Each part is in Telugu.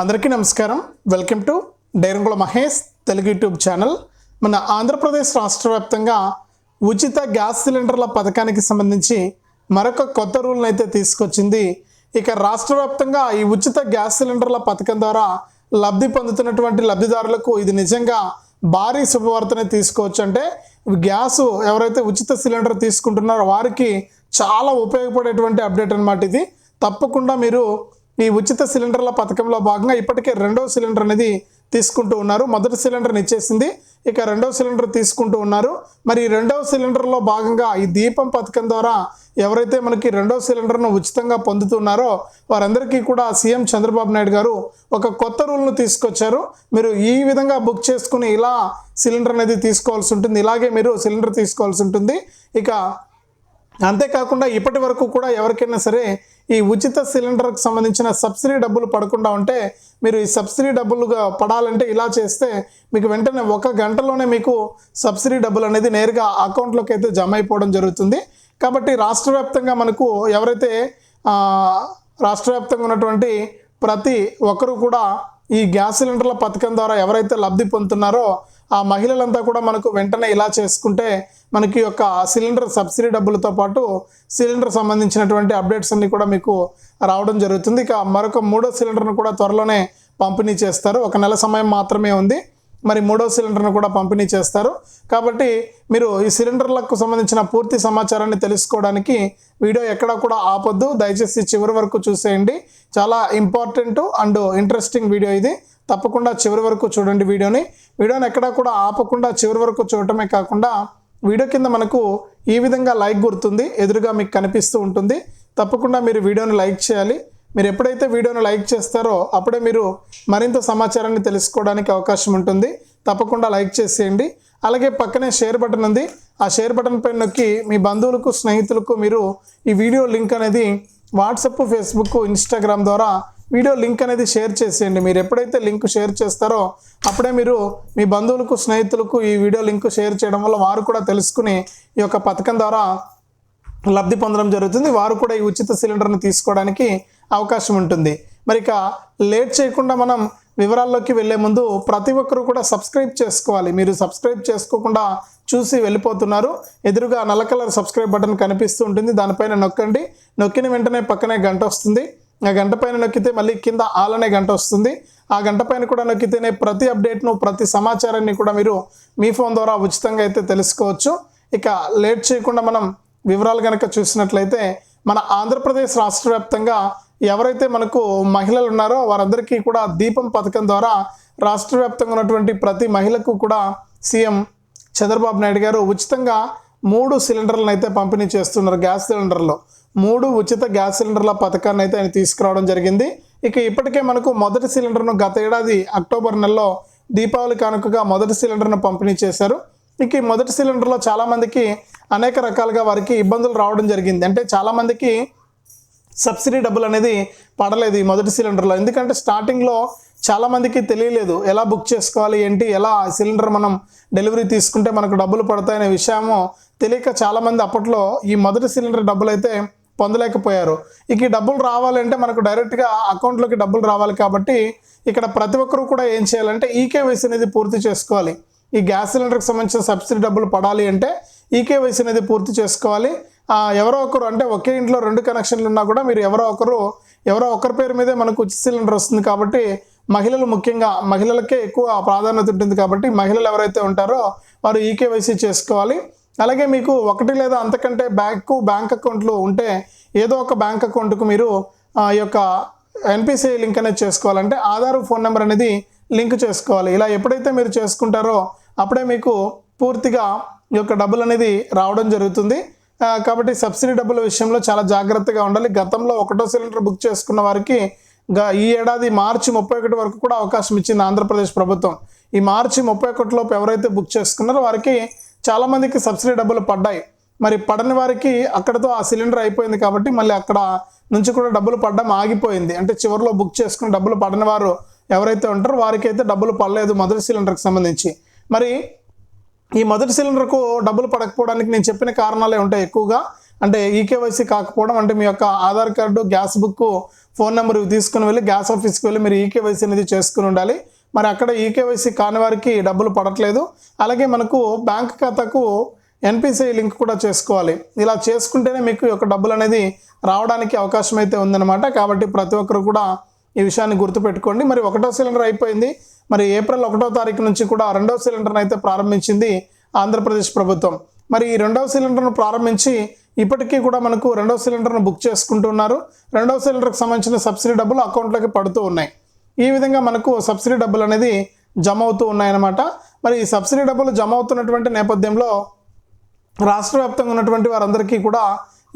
అందరికీ నమస్కారం. వెల్కమ్ టు డైరంగుల మహేష్ తెలుగు యూట్యూబ్ ఛానల్. మన ఆంధ్రప్రదేశ్ రాష్ట్ర వ్యాప్తంగా ఉచిత గ్యాస్ సిలిండర్ల పథకానికి సంబంధించి మరొక కొత్త రూల్ని అయితే తీసుకొచ్చింది. ఇక రాష్ట్ర వ్యాప్తంగా ఈ ఉచిత గ్యాస్ సిలిండర్ల పథకం ద్వారా లబ్ధి పొందుతున్నటువంటి లబ్ధిదారులకు ఇది నిజంగా భారీ శుభవార్తనే తీసుకోవచ్చు. అంటే గ్యాస్ ఎవరైతే ఉచిత సిలిండర్ తీసుకుంటున్నారో వారికి చాలా ఉపయోగపడేటువంటి అప్డేట్ అనమాట ఇది. తప్పకుండా మీరు ఈ ఉచిత సిలిండర్ల పథకంలో భాగంగా ఇప్పటికే రెండవ సిలిండర్ అనేది తీసుకుంటూ ఉన్నారు. మొదటి సిలిండర్ని ఇచ్చేసింది ఇక రెండవ సిలిండర్ తీసుకుంటూ ఉన్నారు. మరి రెండవ సిలిండర్లో భాగంగా ఈ దీపం పథకం ద్వారా ఎవరైతే మనకి రెండవ సిలిండర్ను ఉచితంగా పొందుతున్నారో వారందరికీ కూడా సీఎం చంద్రబాబు నాయుడు గారు ఒక కొత్త రూల్ను తీసుకొచ్చారు. మీరు ఈ విధంగా బుక్ చేసుకుని ఇలా సిలిండర్ అనేది తీసుకోవాల్సి ఉంటుంది. ఇలాగే మీరు సిలిండర్ తీసుకోవాల్సి ఉంటుంది. ఇక అంతేకాకుండా ఇప్పటి వరకు కూడా ఎవరికైనా సరే ఈ ఉచిత సిలిండర్కి సంబంధించిన సబ్సిడీ డబ్బులు పడకుండా ఉంటే మీరు ఈ సబ్సిడీ డబ్బులుగా పడాలంటే ఇలా చేస్తే మీకు వెంటనే ఒక గంటలోనే మీకు సబ్సిడీ డబ్బులు అనేది నేరుగా అకౌంట్లోకి అయితే జమ అయిపోవడం జరుగుతుంది. కాబట్టి రాష్ట్ర వ్యాప్తంగా మనకు ఎవరైతే రాష్ట్ర వ్యాప్తంగా ఉన్నటువంటి ప్రతి ఒక్కరు కూడా ఈ గ్యాస్ సిలిండర్ల పథకం ద్వారా ఎవరైతే లబ్ధి పొందుతున్నారో ఆ మహిళలంతా కూడా మనకు వెంటనే ఇలా చేసుకుంటే మనకి యొక్క సిలిండర్ సబ్సిడీ డబ్బులతో పాటు సిలిండర్ సంబంధించినటువంటి అప్డేట్స్ అన్ని కూడా మీకు రావడం జరుగుతుంది. ఇక మరొక మూడో సిలిండర్ను కూడా త్వరలోనే పంపిణీ చేస్తారు. ఒక నెల సమయం మాత్రమే ఉంది. మరి మూడో సిలిండర్ను కూడా పంపిణీ చేస్తారు. కాబట్టి మీరు ఈ సిలిండర్లకు సంబంధించిన పూర్తి సమాచారాన్ని తెలుసుకోవడానికి వీడియో ఎక్కడ కూడా ఆపొద్దు. దయచేసి చివరి వరకు చూసేయండి. చాలా ఇంపార్టెంట్ అండ్ ఇంట్రెస్టింగ్ వీడియో ఇది. తప్పకుండా చివరి వరకు చూడండి వీడియోని. వీడియోని ఎక్కడా కూడా ఆపకుండా చివరి వరకు చూడటమే కాకుండా వీడియో కింద మనకు ఈ విధంగా లైక్ గుర్తుంది ఎదురుగా మీకు కనిపిస్తూ ఉంటుంది. తప్పకుండా మీరు వీడియోని లైక్ చేయాలి. మీరు ఎప్పుడైతే వీడియోను లైక్ చేస్తారో అప్పుడే మీరు మరింత సమాచారాన్ని తెలుసుకోవడానికి అవకాశం ఉంటుంది. తప్పకుండా లైక్ చేసేయండి. అలాగే పక్కనే షేర్ బటన్ ఉంది. ఆ షేర్ బటన్ పైన నొక్కి మీ బంధువులకు స్నేహితులకు మీరు ఈ వీడియో లింక్ అనేది వాట్సప్ ఫేస్బుక్ ఇన్స్టాగ్రామ్ ద్వారా వీడియో లింక్ అనేది షేర్ చేసేయండి. మీరు ఎప్పుడైతే లింక్ షేర్ చేస్తారో అప్పుడే మీరు మీ బంధువులకు స్నేహితులకు ఈ వీడియో లింక్ షేర్ చేయడం వల్ల వారు కూడా తెలుసుకుని ఈ యొక్క పథకం ద్వారా లబ్ధి పొందడం జరుగుతుంది. వారు కూడా ఈ ఉచిత సిలిండర్ని తీసుకోవడానికి అవకాశం ఉంటుంది. మరి ఇక లేట్ చేయకుండా మనం వివరాల్లోకి వెళ్ళే ముందు ప్రతి ఒక్కరూ కూడా సబ్స్క్రైబ్ చేసుకోవాలి. మీరు సబ్స్క్రైబ్ చేసుకోకుండా చూసి వెళ్ళిపోతున్నారు. ఎదురుగా నల్ల కలర్ సబ్స్క్రైబ్ బటన్ కనిపిస్తూ ఉంటుంది. దానిపైన నొక్కండి. నొక్కిన వెంటనే పక్కనే గంట వస్తుంది. ఆ గంట పైన నొక్కితే మళ్ళీ కింద ఆలనే గంట వస్తుంది. ఆ గంట పైన కూడా నొక్కితేనే ప్రతి అప్డేట్ను ప్రతి సమాచారాన్ని కూడా మీరు మీ ఫోన్ ద్వారా ఉచితంగా అయితే తెలుసుకోవచ్చు. ఇక లేట్ చేయకుండా మనం వివరాలు కనుక చూసినట్లయితే మన ఆంధ్రప్రదేశ్ రాష్ట్ర వ్యాప్తంగా ఎవరైతే మనకు మహిళలు ఉన్నారో వారందరికీ కూడా దీపం పథకం ద్వారా రాష్ట్ర వ్యాప్తంగా ఉన్నటువంటి ప్రతి మహిళకు కూడా సీఎం చంద్రబాబు నాయుడు గారు ఉచితంగా మూడు సిలిండర్లను అయితే పంపిణీ చేస్తున్నారు గ్యాస్ సిలిండర్లు. మూడు ఉచిత గ్యాస్ సిలిండర్ల పథకాన్ని అయితే ఆయన తీసుకురావడం జరిగింది. ఇక ఇప్పటికే మనకు మొదటి సిలిండర్ను గత ఏడాది అక్టోబర్ నెలలో దీపావళి కానుకగా మొదటి సిలిండర్ను పంపిణీ చేశారు. ఇక ఈ మొదటి సిలిండర్లో చాలామందికి అనేక రకాలుగా వారికి ఇబ్బందులు రావడం జరిగింది. అంటే చాలామందికి సబ్సిడీ డబ్బులు అనేది పడలేదు ఈ మొదటి సిలిండర్లో. ఎందుకంటే స్టార్టింగ్లో చాలామందికి తెలియలేదు ఎలా బుక్ చేసుకోవాలి ఏంటి ఎలా సిలిండర్ మనం డెలివరీ తీసుకుంటే మనకు డబ్బులు పడతాయనే విషయము తెలియక చాలామంది అప్పట్లో ఈ మొదటి సిలిండర్ డబ్బులు అయితే పొందలేకపోయారు. ఇక ఈ డబ్బులు రావాలంటే మనకు డైరెక్ట్గా అకౌంట్లోకి డబ్బులు రావాలి కాబట్టి ఇక్కడ ప్రతి ఒక్కరూ కూడా ఏం చేయాలంటే ఈకేవైసీ అనేది పూర్తి చేసుకోవాలి. ఈ గ్యాస్ సిలిండర్కి సంబంధించిన సబ్సిడీ డబ్బులు పడాలి అంటే ఈకేవైసీ అనేది పూర్తి చేసుకోవాలి. ఎవరో ఒకరు అంటే ఒకే ఇంట్లో రెండు కనెక్షన్లు ఉన్నా కూడా మీరు ఎవరో ఒకరు ఎవరో ఒకరి పేరు మీదే మనకు ఉచిత సిలిండర్ వస్తుంది కాబట్టి మహిళలు ముఖ్యంగా మహిళలకే ఎక్కువ ప్రాధాన్యత ఉంటుంది కాబట్టి మహిళలు ఎవరైతే ఉంటారో వారు ఈకేవైసీ చేసుకోవాలి. అలాగే మీకు ఒకటి లేదా అంతకంటే బ్యాంకు బ్యాంక్ అకౌంట్లు ఉంటే ఏదో ఒక బ్యాంక్ అకౌంట్కు మీరు ఆ ఈ యొక్క ఎన్పిసిఐ లింక్ అనేది చేసుకోవాలంటే ఆధార్ ఫోన్ నెంబర్ అనేది లింక్ చేసుకోవాలి. ఇలా ఎప్పుడైతే మీరు చేసుకుంటారో అప్పుడే మీకు పూర్తిగా ఈ యొక్క డబ్బులు అనేది రావడం జరుగుతుంది. కాబట్టి సబ్సిడీ డబ్బుల విషయంలో చాలా జాగ్రత్తగా ఉండాలి. గతంలో ఒకటో సిలిండర్ బుక్ చేసుకున్న వారికి ఈ ఏడాది మార్చి ముప్పై ఒకటి వరకు కూడా అవకాశం ఇచ్చింది ఆంధ్రప్రదేశ్ ప్రభుత్వం. ఈ మార్చి ముప్పై ఒకటిలోపు ఎవరైతే బుక్ చేసుకున్నారో వారికి చాలామందికి సబ్సిడీ డబ్బులు పడ్డాయి. మరి పడని వారికి అక్కడతో ఆ సిలిండర్ అయిపోయింది కాబట్టి మళ్ళీ అక్కడ నుంచి కూడా డబ్బులు పడడం ఆగిపోయింది. అంటే చివరిలో బుక్ చేసుకుని డబ్బులు పడని వారు ఎవరైతే ఉంటారో వారికి అయితే డబ్బులు పడలేదు మొదటి సిలిండర్కి సంబంధించి. మరి ఈ మొదటి సిలిండర్కు డబ్బులు పడకపోవడానికి నేను చెప్పిన కారణాలే ఉంటాయి ఎక్కువగా. అంటే ఈకేవైసీ కాకపోవడం అంటే మీ యొక్క Aadhaar card gas book phone number తీసుకుని వెళ్ళి గ్యాస్ ఆఫీస్కి వెళ్ళి మీరు ఈకేవైసీ అనేది చేసుకుని ఉండాలి. మరి అక్కడ ఈకేవైసీ కాని వారికి డబ్బులు పడట్లేదు. అలాగే మనకు బ్యాంక్ ఖాతాకు ఎన్పిసిఐ లింక్ కూడా చేసుకోవాలి. ఇలా చేసుకుంటేనే మీకు యొక్క డబ్బులు అనేది రావడానికి అవకాశం అయితే ఉందన్నమాట. కాబట్టి ప్రతి ఒక్కరు కూడా ఈ విషయాన్ని గుర్తుపెట్టుకోండి. మరి ఒకటో సిలిండర్ అయిపోయింది. మరి ఏప్రిల్ ఒకటో తారీఖు నుంచి కూడా రెండవ సిలిండర్ని అయితే ప్రారంభించింది ఆంధ్రప్రదేశ్ ప్రభుత్వం. మరి ఈ రెండవ సిలిండర్ను ప్రారంభించి ఇప్పటికీ కూడా మనకు రెండవ సిలిండర్ను బుక్ చేసుకుంటున్నారు రెండవ సిలిండర్కి సంబంధించిన సబ్సిడీ డబ్బులు అకౌంట్లోకి పడుతూ ఉన్నాయి. ఈ విధంగా మనకు సబ్సిడీ డబ్బులు అనేది జమ అవుతూ ఉన్నాయన్నమాట. మరి ఈ సబ్సిడీ డబ్బులు జమ అవుతున్నటువంటి నేపథ్యంలో రాష్ట్ర వ్యాప్తంగా ఉన్నటువంటి వారందరికీ కూడా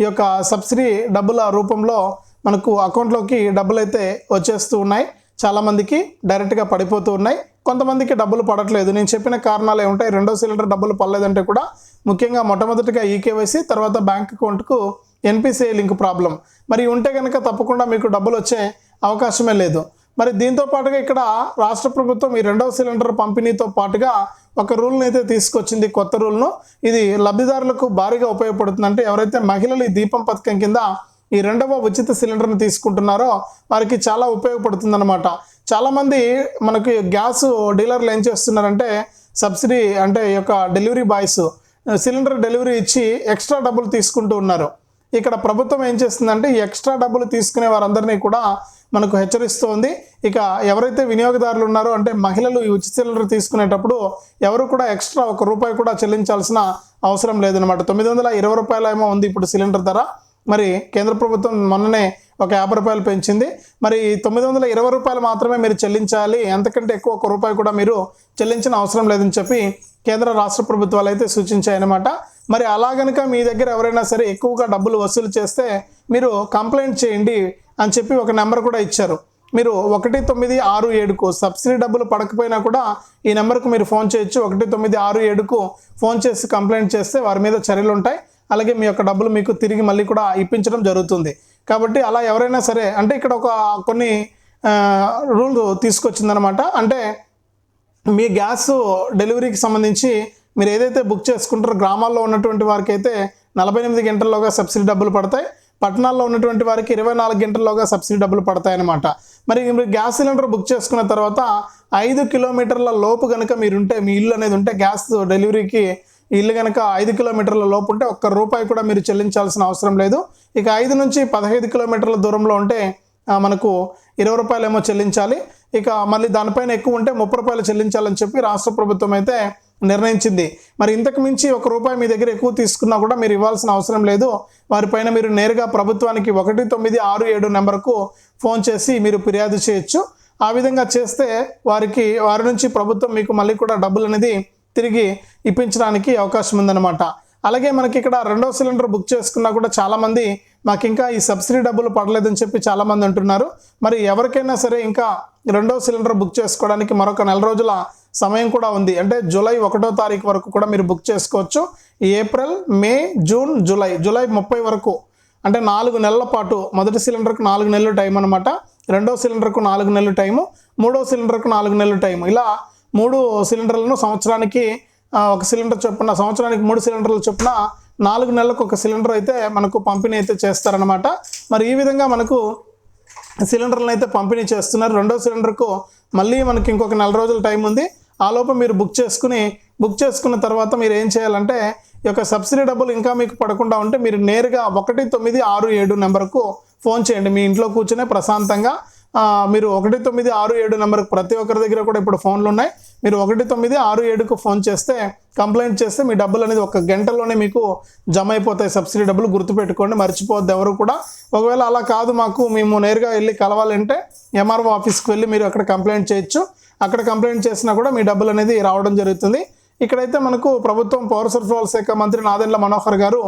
ఈ యొక్క సబ్సిడీ డబ్బుల రూపంలో మనకు అకౌంట్లోకి డబ్బులు అయితే వచ్చేస్తూ ఉన్నాయి. చాలామందికి డైరెక్ట్గా పడిపోతూ ఉన్నాయి. కొంతమందికి డబ్బులు పడట్లేదు. నేను చెప్పిన కారణాలు ఏముంటాయి? రెండో సిలిండర్ డబ్బులు పడలేదంటే కూడా ముఖ్యంగా మొట్టమొదటిగా ఈకేవైసీ తర్వాత బ్యాంక్ అకౌంట్కు ఎన్పిసిఐ లింక్ ప్రాబ్లం మరి ఉంటే కనుక తప్పకుండా మీకు డబ్బులు వచ్చే అవకాశమే లేదు. మరి దీంతో పాటుగా ఇక్కడ రాష్ట్ర ప్రభుత్వం ఈ రెండవ సిలిండర్ పంపిణీతో పాటుగా ఒక రూల్ని అయితే తీసుకొచ్చింది. కొత్త రూల్ను. ఇది లబ్ధిదారులకు భారీగా ఉపయోగపడుతుంది అంటే ఎవరైతే మహిళలు ఈ దీపం పథకం కింద ఈ రెండవ ఉచిత సిలిండర్ని తీసుకుంటున్నారో వారికి చాలా ఉపయోగపడుతుంది అనమాట చాలామంది మనకి గ్యాస్ డీలర్లు ఏం చేస్తున్నారంటే సబ్సిడీ అంటే ఈ యొక్క డెలివరీ బాయ్స్ సిలిండర్ డెలివరీ ఇచ్చి ఎక్స్ట్రా డబ్బులు తీసుకుంటూ ఉన్నారు. ఇక్కడ ప్రభుత్వం ఏం చేస్తుందంటే ఈ ఎక్స్ట్రా డబ్బులు తీసుకునే వారందరినీ కూడా మనకు హెచ్చరిస్తోంది. ఇక ఎవరైతే వినియోగదారులు ఉన్నారో అంటే మహిళలు ఈ ఉచిత సిలిండర్ తీసుకునేటప్పుడు ఎవరు కూడా ఎక్స్ట్రా ఒక రూపాయి కూడా చెల్లించాల్సిన అవసరం లేదనమాట తొమ్మిది వందల ఇరవై రూపాయల ఏమో ఉంది ఇప్పుడు సిలిండర్ ధర. మరి కేంద్ర ప్రభుత్వం మొన్ననే ఒక యాభై రూపాయలు పెంచింది. మరి తొమ్మిది వందల ఇరవై రూపాయలు మాత్రమే మీరు చెల్లించాలి. ఎంతకంటే ఎక్కువ ఒక రూపాయి కూడా మీరు చెల్లించిన అవసరం లేదని చెప్పి కేంద్ర రాష్ట్ర ప్రభుత్వాలు అయితే సూచించాయన్నమాట. మరి అలా గనక మీ దగ్గర ఎవరైనా సరే ఎక్కువగా డబ్బులు వసూలు చేస్తే మీరు కంప్లైంట్ చేయండి అని చెప్పి ఒక నెంబర్ కూడా ఇచ్చారు. మీరు ఒకటి తొమ్మిది ఆరు ఏడుకు సబ్సిడీ డబ్బులు పడకపోయినా కూడా ఈ నెంబర్కు మీరు ఫోన్ చేయొచ్చు. ఒకటి తొమ్మిది ఆరు ఏడుకు ఫోన్ చేసి కంప్లైంట్ చేస్తే వారి మీద చర్యలు ఉంటాయి. అలాగే మీ యొక్క డబ్బులు మీకు తిరిగి మళ్ళీ కూడా ఇప్పించడం జరుగుతుంది. కాబట్టి అలా ఎవరైనా సరే అంటే ఇక్కడ ఒక కొన్ని రూల్ తీసుకొచ్చిందనమాట అంటే మీ గ్యాస్ డెలివరీకి సంబంధించి మీరు ఏదైతే బుక్ చేసుకుంటారో గ్రామాల్లో ఉన్నటువంటి వారికి అయితే నలభై ఎనిమిది గంటల్లోగా సబ్సిడీ డబ్బులు పడతాయి. పట్టణాల్లో ఉన్నటువంటి వారికి ఇరవై నాలుగు గంటల్లోగా సబ్సిడీ డబ్బులు పడతాయన్నమాట మరి మీరు గ్యాస్ సిలిండర్ బుక్ చేసుకున్న తర్వాత ఐదు కిలోమీటర్ల లోపు కనుక మీరుంటే మీ ఇల్లు అనేది ఉంటే గ్యాస్ డెలివరీకి ఇల్లు కనుక ఐదు కిలోమీటర్ల లోపు ఉంటే ఒక్క రూపాయి కూడా మీరు చెల్లించాల్సిన అవసరం లేదు. ఇక ఐదు నుంచి పదహైదు కిలోమీటర్ల దూరంలో ఉంటే మనకు ఇరవై రూపాయలు ఏమో చెల్లించాలి. ఇక మళ్ళీ దానిపైన ఎక్కువ ఉంటే ముప్పై రూపాయలు చెల్లించాలని చెప్పి రాష్ట్ర ప్రభుత్వం అయితే నిర్ణయించింది. మరి ఇంతకు మించి ఒక రూపాయి మీ దగ్గర ఎక్కువ తీసుకున్నా కూడా మీరు ఇవ్వాల్సిన అవసరం లేదు. వారిపైన మీరు నేరుగా ప్రభుత్వానికి ఒకటి తొమ్మిది ఆరు ఏడు నెంబర్కు ఫోన్ చేసి మీరు ఫిర్యాదు చేయొచ్చు. ఆ విధంగా చేస్తే వారికి వారి నుంచి ప్రభుత్వం మీకు మళ్ళీ కూడా డబ్బులు అనేది తిరిగి ఇప్పించడానికి అవకాశం ఉందన్నమాట. అలాగే మనకి ఇక్కడ రెండో సిలిండర్ బుక్ చేసుకున్నా కూడా చాలామంది మాకు ఇంకా ఈ సబ్సిడీ డబ్బులు పడలేదని చెప్పి చాలామంది అంటున్నారు. మరి ఎవరికైనా సరే ఇంకా రెండో సిలిండర్ బుక్ చేసుకోవడానికి మరొక నెల రోజుల సమయం కూడా ఉంది. అంటే జూలై ఒకటో తారీఖు వరకు కూడా మీరు బుక్ చేసుకోవచ్చు. April May June July July ముప్పై వరకు. అంటే నాలుగు నెలల పాటు. మొదటి సిలిండర్కు నాలుగు నెలలు టైం అనమాట రెండో సిలిండర్కు నాలుగు నెలలు టైము. మూడో సిలిండర్కు నాలుగు నెలలు టైము. ఇలా మూడు సిలిండర్లను సంవత్సరానికి ఒక సిలిండర్ చొప్పున సంవత్సరానికి మూడు సిలిండర్లు చొప్పున నాలుగు నెలలకు ఒక సిలిండర్ అయితే మనకు పంపిణీ అయితే చేస్తారనమాట మరి ఈ విధంగా మనకు సిలిండర్లను అయితే పంపిణీ చేస్తున్నారు. రెండో సిలిండర్కు మళ్ళీ మనకి ఇంకొక నెల రోజుల టైం ఉంది. ఆ లోపు మీరు బుక్ చేసుకుని బుక్ చేసుకున్న తర్వాత మీరు ఏం చేయాలంటే ఈ యొక్క సబ్సిడీ డబ్బులు ఇంకా మీకు పడకుండా ఉంటే మీరు నేరుగా ఒకటి తొమ్మిది ఆరు ఏడు నెంబర్కు ఫోన్ చేయండి. మీ ఇంట్లో కూర్చునే ప్రశాంతంగా మీరు ఒకటి తొమ్మిది ఆరు ఏడు నెంబర్కి ప్రతి ఒక్కరి దగ్గర కూడా ఇప్పుడు ఫోన్లు ఉన్నాయి. మీరు ఒకటి తొమ్మిది ఆరు ఏడుకు ఫోన్ చేస్తే కంప్లైంట్ చేస్తే మీ డబ్బులు అనేది ఒక గంటలోనే మీకు జమ అయిపోతాయి. సబ్సిడీ డబ్బులు గుర్తుపెట్టుకోండి. మర్చిపోవద్దు ఎవరు కూడా. ఒకవేళ అలా కాదు మాకు మేము నేరుగా వెళ్ళి కలవాలంటే ఎంఆర్ఓ ఆఫీస్కి వెళ్ళి మీరు అక్కడ కంప్లైంట్ చేయొచ్చు. అక్కడ కంప్లైంట్ చేసినా కూడా మీ డబ్బులు అనేది రావడం జరుగుతుంది. ఇక్కడైతే మనకు ప్రభుత్వం పౌర సరఫరాల శాఖ మంత్రి నాదెండ్ల మనోహర్ గారు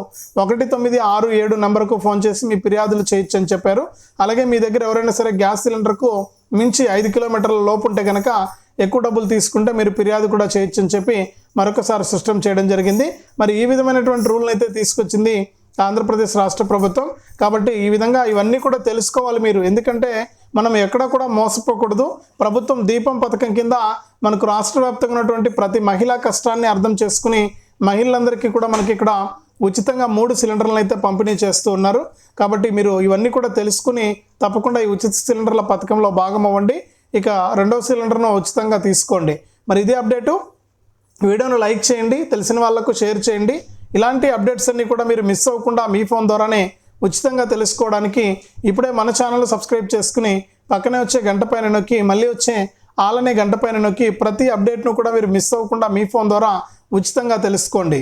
ఒకటి తొమ్మిది ఆరు ఏడు నెంబర్కు ఫోన్ చేసి మీ ఫిర్యాదులు చేయొచ్చు అని చెప్పారు. అలాగే మీ దగ్గర ఎవరైనా సరే గ్యాస్ సిలిండర్కు మించి ఐదు కిలోమీటర్ల లోపు ఉంటే కనుక ఎక్కువ డబ్బులు తీసుకుంటే మీరు ఫిర్యాదు కూడా చేయొచ్చు అని చెప్పి మరొకసారి సిస్టమ్ చేయడం జరిగింది. మరి ఈ విధమైనటువంటి రూల్ని అయితే తీసుకొచ్చింది ఆంధ్రప్రదేశ్ రాష్ట్ర ప్రభుత్వం. కాబట్టి ఈ విధంగా ఇవన్నీ కూడా తెలుసుకోవాలి మీరు. ఎందుకంటే మనం ఎక్కడ కూడా మోసపోకూడదు. ప్రభుత్వం దీపం పథకం కింద మనకు రాష్ట్ర వ్యాప్తంగా ఉన్నటువంటి ప్రతి మహిళా కష్టాన్ని అర్థం చేసుకుని మహిళలందరికీ కూడా మనకి ఇక్కడ ఉచితంగా మూడు సిలిండర్లను అయితే పంపిణీ చేస్తూ ఉన్నారు. కాబట్టి మీరు ఇవన్నీ కూడా తెలుసుకుని తప్పకుండా ఈ ఉచిత సిలిండర్ల పథకంలో భాగం అవ్వండి ఇక రెండవ సిలిండర్ను ఉచితంగా తీసుకోండి. మరి ఇదే అప్డేటు. వీడియోను లైక్ చేయండి. తెలిసిన వాళ్ళకు షేర్ చేయండి. ఇలాంటి అప్డేట్స్ అన్నీ కూడా మీరు మిస్ అవ్వకుండా మీ ఫోన్ ద్వారానే ఉచితంగా తెలుసుకోవడానికి ఇప్పుడే మన ఛానల్ సబ్స్క్రైబ్ చేసుకుని పక్కనే వచ్చే గంట పైన నొక్కి మళ్ళీ వచ్చే ఆలనే గంట పైన నొక్కి ప్రతి అప్డేట్ను కూడా మీరు మిస్ అవ్వకుండా మీ ఫోన్ ద్వారా ఉచితంగా తెలుసుకోండి.